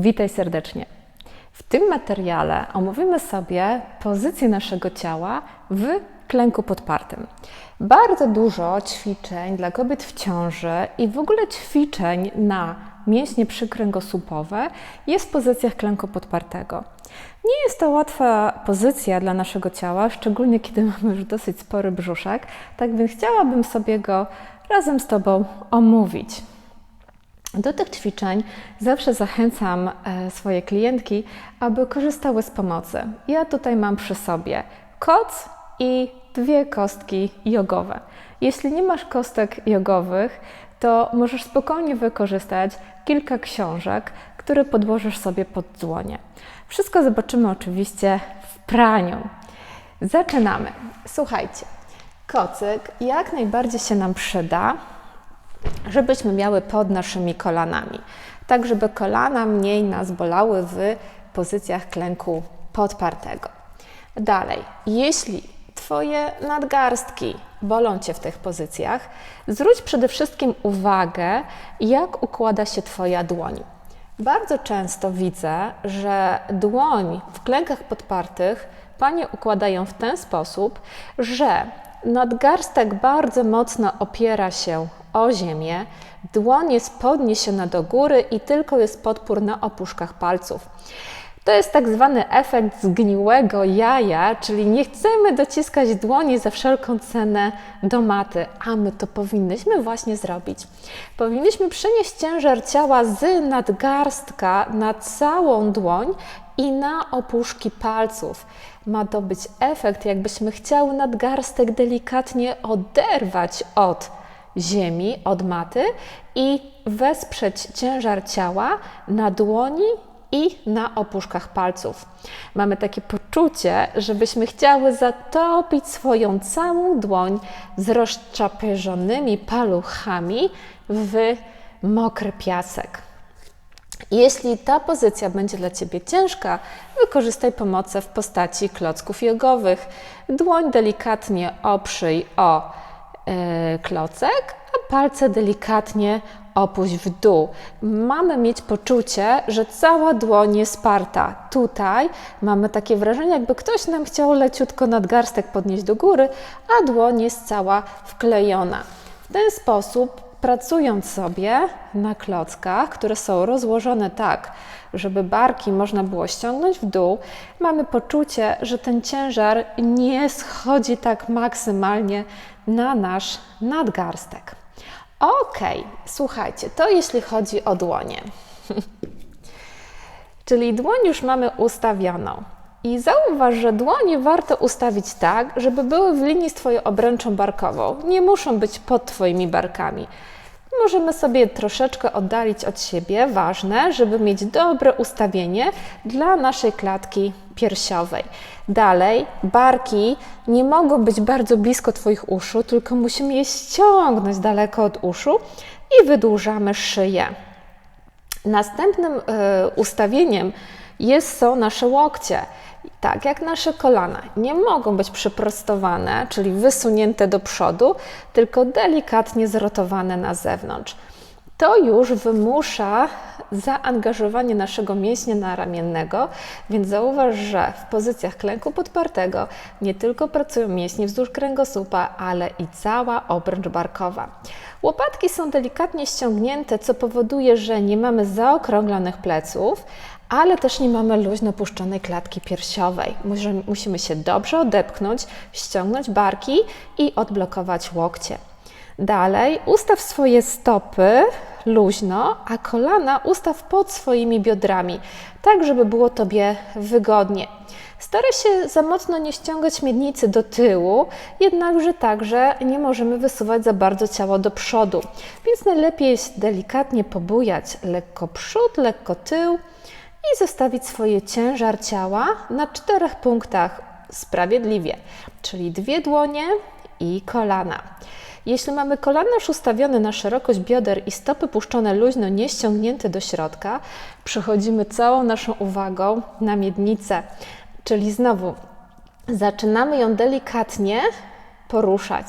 Witaj serdecznie. W tym materiale omówimy sobie pozycję naszego ciała w klęku podpartym. Bardzo dużo ćwiczeń dla kobiet w ciąży i w ogóle ćwiczeń na mięśnie przykręgosłupowe jest w pozycjach klęku podpartego. Nie jest to łatwa pozycja dla naszego ciała, szczególnie kiedy mamy już dosyć spory brzuszek, tak więc chciałabym sobie go razem z Tobą omówić. Do tych ćwiczeń zawsze zachęcam e, swoje klientki, aby korzystały z pomocy. Ja tutaj mam przy sobie koc i dwie kostki jogowe. Jeśli nie masz kostek jogowych, to możesz spokojnie wykorzystać kilka książek, które podłożysz sobie pod dłonie. Wszystko zobaczymy oczywiście w praniu. Zaczynamy. Słuchajcie, kocyk jak najbardziej się nam przyda żebyśmy miały pod naszymi kolanami, tak żeby kolana mniej nas bolały w pozycjach klęku podpartego. Dalej, jeśli Twoje nadgarstki bolą Cię w tych pozycjach, zwróć przede wszystkim uwagę, jak układa się Twoja dłoń. Bardzo często widzę, że dłoń w klękach podpartych panie układają w ten sposób, że nadgarstek bardzo mocno opiera się o ziemię, dłoń jest podniesiona do góry i tylko jest podpór na opuszkach palców. To jest tak zwany efekt zgniłego jaja, czyli nie chcemy dociskać dłoni za wszelką cenę do maty, a my to powinnyśmy właśnie zrobić. Powinniśmy przenieść ciężar ciała z nadgarstka na całą dłoń i na opuszki palców. Ma to być efekt, jakbyśmy chciały nadgarstek delikatnie oderwać od ziemi, od maty i wesprzeć ciężar ciała na dłoni i na opuszkach palców. Mamy takie poczucie, żebyśmy chciały zatopić swoją całą dłoń z rozczapieżonymi paluchami w mokry piasek. Jeśli ta pozycja będzie dla Ciebie ciężka, wykorzystaj pomocy w postaci klocków jogowych. Dłoń delikatnie oprzyj o yy, klocek, a palce delikatnie opuść w dół. Mamy mieć poczucie, że cała dłoń jest sparta. Tutaj mamy takie wrażenie, jakby ktoś nam chciał leciutko nadgarstek podnieść do góry, a dłoń jest cała wklejona. W ten sposób pracując sobie na klockach, które są rozłożone tak, żeby barki można było ściągnąć w dół, mamy poczucie, że ten ciężar nie schodzi tak maksymalnie na nasz nadgarstek. Ok, słuchajcie, to jeśli chodzi o dłonie. Czyli dłoń już mamy ustawioną. I zauważ, że dłonie warto ustawić tak, żeby były w linii z Twoją obręczą barkową. Nie muszą być pod Twoimi barkami. Możemy sobie troszeczkę oddalić od siebie, ważne, żeby mieć dobre ustawienie dla naszej klatki piersiowej. Dalej, barki nie mogą być bardzo blisko Twoich uszu, tylko musimy je ściągnąć daleko od uszu i wydłużamy szyję. Następnym y, ustawieniem jest, są nasze łokcie. Tak jak nasze kolana nie mogą być przyprostowane, czyli wysunięte do przodu, tylko delikatnie zrotowane na zewnątrz. To już wymusza zaangażowanie naszego mięśnia naramiennego, więc zauważ, że w pozycjach klęku podpartego nie tylko pracują mięśnie wzdłuż kręgosłupa, ale i cała obręcz barkowa. Łopatki są delikatnie ściągnięte, co powoduje, że nie mamy zaokrąglonych pleców, ale też nie mamy luźno puszczonej klatki piersiowej. Musimy się dobrze odepchnąć, ściągnąć barki i odblokować łokcie. Dalej ustaw swoje stopy luźno, a kolana ustaw pod swoimi biodrami, tak żeby było Tobie wygodnie. Staraj się za mocno nie ściągać miednicy do tyłu, jednakże także nie możemy wysuwać za bardzo ciało do przodu, więc najlepiej delikatnie pobujać lekko przód, lekko tył i zostawić swoje ciężar ciała na czterech punktach sprawiedliwie, czyli dwie dłonie i kolana. Jeśli mamy kolana już ustawione na szerokość bioder i stopy puszczone luźno, nie ściągnięte do środka, przechodzimy całą naszą uwagą na miednicę, czyli znowu zaczynamy ją delikatnie poruszać.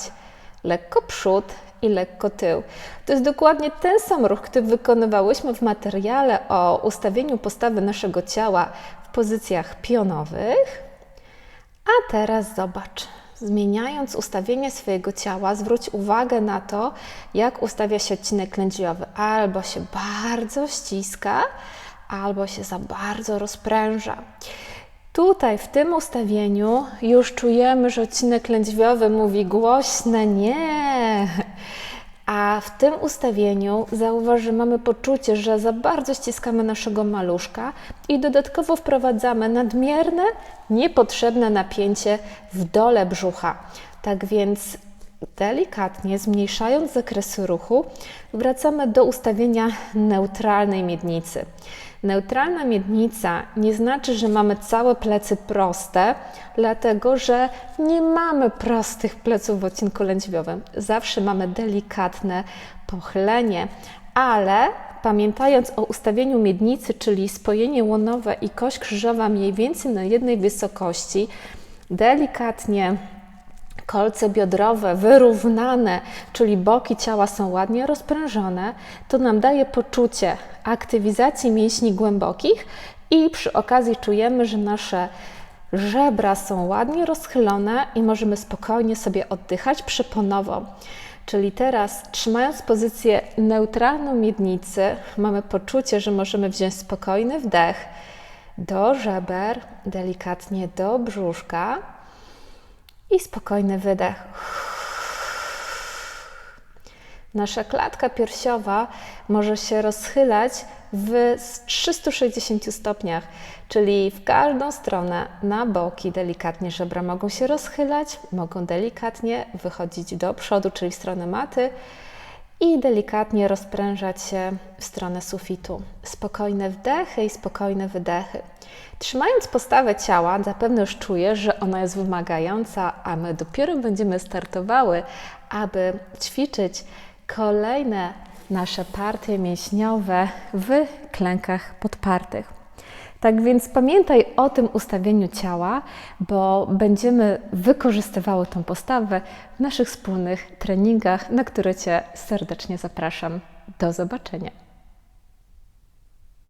Lekko przód i lekko tył. To jest dokładnie ten sam ruch, który wykonywałyśmy w materiale o ustawieniu postawy naszego ciała w pozycjach pionowych. A teraz zobacz. Zmieniając ustawienie swojego ciała, zwróć uwagę na to, jak ustawia się odcinek lędźwiowy. Albo się bardzo ściska, albo się za bardzo rozpręża. Tutaj w tym ustawieniu już czujemy, że odcinek lędźwiowy mówi głośne nie. A w tym ustawieniu zauważ, że mamy poczucie, że za bardzo ściskamy naszego maluszka i dodatkowo wprowadzamy nadmierne, niepotrzebne napięcie w dole brzucha. Tak więc delikatnie zmniejszając zakresy ruchu, wracamy do ustawienia neutralnej miednicy. Neutralna miednica nie znaczy, że mamy całe plecy proste, dlatego że nie mamy prostych pleców w odcinku lędźwiowym. Zawsze mamy delikatne pochylenie, ale pamiętając o ustawieniu miednicy, czyli spojenie łonowe i kość krzyżowa mniej więcej na jednej wysokości, delikatnie kolce biodrowe wyrównane, czyli boki ciała są ładnie rozprężone, to nam daje poczucie aktywizacji mięśni głębokich i przy okazji czujemy, że nasze żebra są ładnie rozchylone i możemy spokojnie sobie oddychać przyponowo. Czyli teraz, trzymając pozycję neutralną miednicy, mamy poczucie, że możemy wziąć spokojny wdech do żeber, delikatnie do brzuszka i spokojny wydech. Nasza klatka piersiowa może się rozchylać w 360 stopniach, czyli w każdą stronę, na boki delikatnie żebra mogą się rozchylać, mogą delikatnie wychodzić do przodu, czyli w stronę maty i delikatnie rozprężać się w stronę sufitu. Spokojne wdechy i spokojne wydechy. Trzymając postawę ciała, zapewne już czujesz, że ona jest wymagająca, a my dopiero będziemy startowały, aby ćwiczyć kolejne nasze partie mięśniowe w klękach podpartych. Tak więc pamiętaj o tym ustawieniu ciała, bo będziemy wykorzystywały tą postawę w naszych wspólnych treningach, na które Cię serdecznie zapraszam. Do zobaczenia.